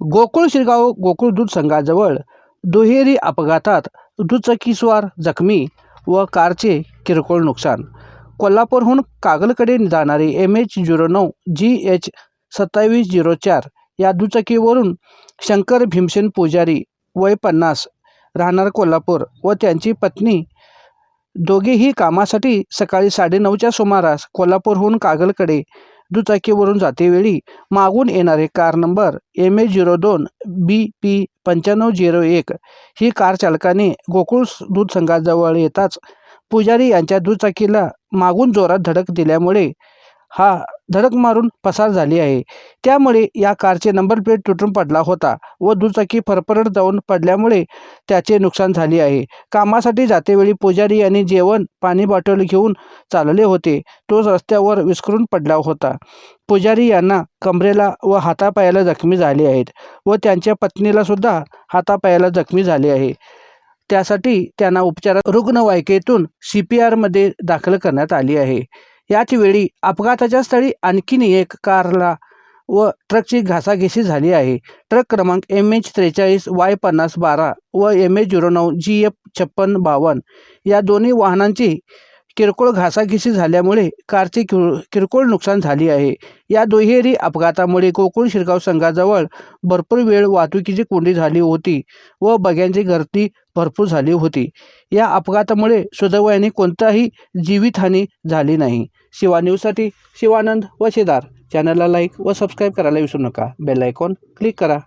गोकुळ शिरगाव गोकुळ दूध संघाजवळ दुहेरी अपघातात दुचाकीस्वार जखमी व कारचे किरकोळ नुकसान. कोल्हापूरहून कागलकडे जाणारी एम एच झिरो नऊ जी एच सत्तावीस झिरो चार या दुचाकीवरून शंकर भीमसेन पुजारी वय पन्नास राहणार कोल्हापूर व त्यांची पत्नी. दोघेही कामासाठी सकाळी साडेनऊच्या सुमारास कोल्हापूरहून कागलकडे दुचाकीवरून जातेवेळी मागून येणारे car number M A zero दोन बी पी पंच्याण्णव झिरो एक ही कार चालकाने गोकुळ दूध संघाजवळ येताच पुजारी यांच्या दुचाकीला मागून जोरात धडक दिल्यामुळे हा धडक मारून पसार झाली आहे. त्यामुळे या कारचे नंबर प्लेट तुटून पडला होता व दुचाकी फरफरत जाऊन पडल्यामुळे त्याचे नुकसान झाले आहे. कामासाठी जातेवेळी पुजारी यांनी जेवण पाणी बॉटल घेऊन चालले होते. तो रस्त्यावर विस्करून पडला होता. पुजारी यांना कमरेला व हातापायाला जखमी झाले आहेत व त्यांच्या पत्नीला सुद्धा हातापायाला जखमी झाले आहे. त्यासाठी त्यांना उपचारात रुग्णवाहिकेतून सी पी आरमध्ये दाखल करण्यात आली आहे. याच वेळी अपघाताच्या स्थळी आणखीन एक कारला व ट्रकची घासाघिशी झाली आहे. ट्रक क्रमांक एम एच त्रेचाळीस वाय पन्नास बारा व एम एच झिरो नऊ जी एफ छप्पन बावन्न या दोन्ही वाहनांची किरकोळ घासाघिशी झाल्यामुळे कारची किर किरकोळ नुकसान झाली आहे. या दुहेरी अपघातामुळे गोकुळ शिरगाव संघाजवळ भरपूर वेळ वाहतुकीची कोंडी झाली होती व बग्यांची गर्दी भरपूर झाली होती. या अपघातामुळे सुदैवाने कोणताही जीवितहानी झाली नाही. शिवा न्यूजसाठी शिवानंद व शेदार चॅनलला लाईक व सबस्क्राईब करायला विसरू नका. बेल आयकॉन क्लिक करा.